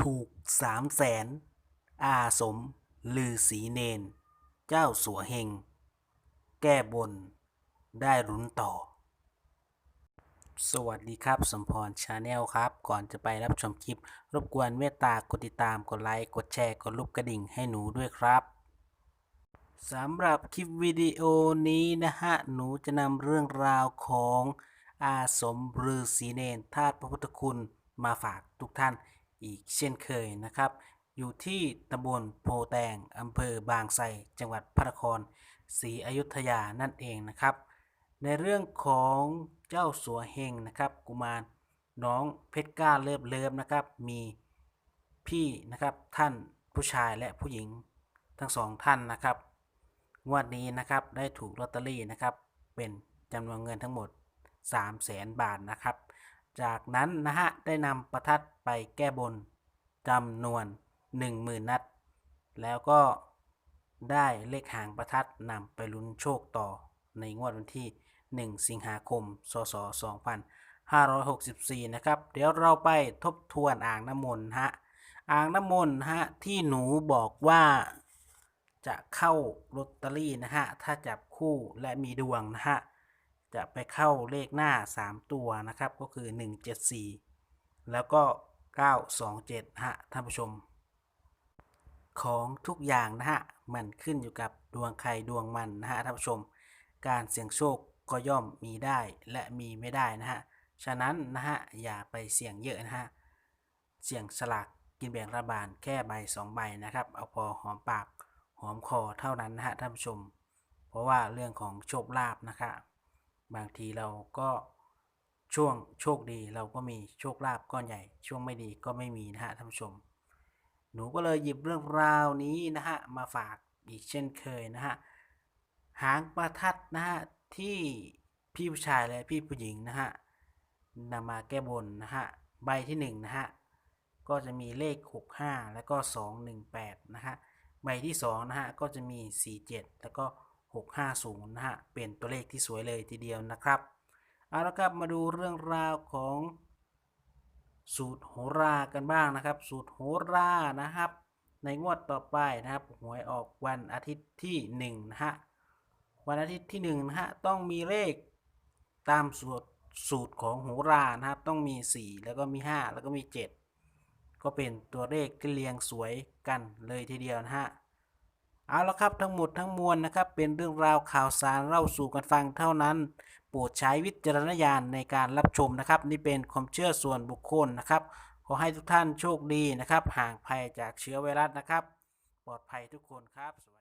ถูกสามแสน อาสมลือสีเนน เจ้าสัวเฮง แก้บน ได้รุนต่อ สวัสดีครับ สมพรชาแนลครับ ก่อนจะไปรับชมคลิป รบกวนเมตตากดติดตาม กดไลค์ กดแชร์ กดรูปกระดิ่งให้หนูด้วยครับสำหรับคลิปวิดีโอนี้นะฮะ หนูจะนำเรื่องราวของอาสมฤาษีเนนธาตุพระพุทธคุณมาฝากทุกท่าน อีกเช่นเคยนะครับ อยู่ที่ตำบลโพแตงอำเภอบางไทรจังหวัดพระนครศรีอยุธยานั่นเองนะครับ ในเรื่องของเจ้าสัวเฮงนะครับ กุมารน้องเพชรก้าเลิฟเลิฟนะครับ มีพี่นะครับท่านผู้ชายและผู้หญิงทั้งสองท่านนะครับงวดนี้นะครับได้ถูกลอตเตอรี่นะครับเป็นจำนวนเงินทั้งหมด 3 0 0แสนบาทนะครับ จากนั้นนะฮะได้นำประทัดไปแก้บนจำนวน 10,000 นัด แล้วก็ได้เลขหางประทัดนำไปลุ้นโชคต่อในงวดวันที่ 1 สิงหาคม สศ 2564 นะครับ เดี๋ยวเราไปทบทวนอ่างน้ำมนต์ฮะ อ่างน้ำมนต์ฮะ ที่หนูบอกว่าจะเข้าลอตเตอรี่นะฮะ ถ้าจับคู่และมีดวงนะฮะ จะไปเข้าเลขหน้า 3 ตัวนะครับ ก็คือ 174 แล้วก็ 927 ฮะท่านผู้ชม ของทุกอย่างนะฮะ มันขึ้นอยู่กับดวงใครดวงมันนะฮะท่านผู้ชม การเสี่ยงโชคก็ย่อมมีได้และมีไม่ได้นะฮะ ฉะนั้นนะฮะ อย่าไปเสี่ยงเยอะนะฮะ เสี่ยงสลากกินแบ่งรัฐบาลแค่ใบสองใบนะครับ เอาพอหอมปากหอมคอเท่านั้นนะฮะท่านผู้ชม เพราะว่าเรื่องของโชคลาภนะครับ บางทีเราก็ช่วงโชคดีเราก็มีโชคลาภก้อนใหญ่ ช่วงไม่ดีก็ไม่มีนะฮะท่านผู้ชม หนูก็เลยหยิบเรื่องราวนี้นะฮะมาฝากอีกเช่นเคยนะฮะหางประทัดนะฮะที่พี่ผู้ชายและพี่ผู้หญิงนะฮะนำมาแก้บนนะฮะใบที่หนึ่งนะฮะก็จะมีเลข 65 แล้วก็ 218 นะฮะใบที่สองนะฮะก็จะมี 47 แล้วก็ 650นะฮะเป็นตัวเลขที่สวยเลยทีเดียวนะครับเอาละครับมาดูเรื่องราวของสูตรโหรากันบ้างนะครับ สูตรโหรานะครับ ในงวดต่อไปนะครับหวยออกวันอาทิตย์ที่1นะฮะวันอาทิตย์ที่1นะฮะต้องมีเลขตามสูตรสูตรของโหรานะครับ ต้องมี 4 แล้วก็มี 5 แล้วก็มี 7 ก็เป็นตัวเลขที่เรียงสวยกันเลยทีเดียวนะฮะ เอาละครับทั้งหมดทั้งมวลนะครับ เป็นเรื่องราวข่าวสารเล่าสู่กันฟังเท่านั้น โปรดใช้วิจารณญาณในการรับชมนะครับ นี่เป็นความเชื่อส่วนบุคคลนะครับ ขอให้ทุกท่านโชคดีนะครับ ห่างภัยจากเชื้อไวรัสนะครับ ปลอดภัยทุกคนครับ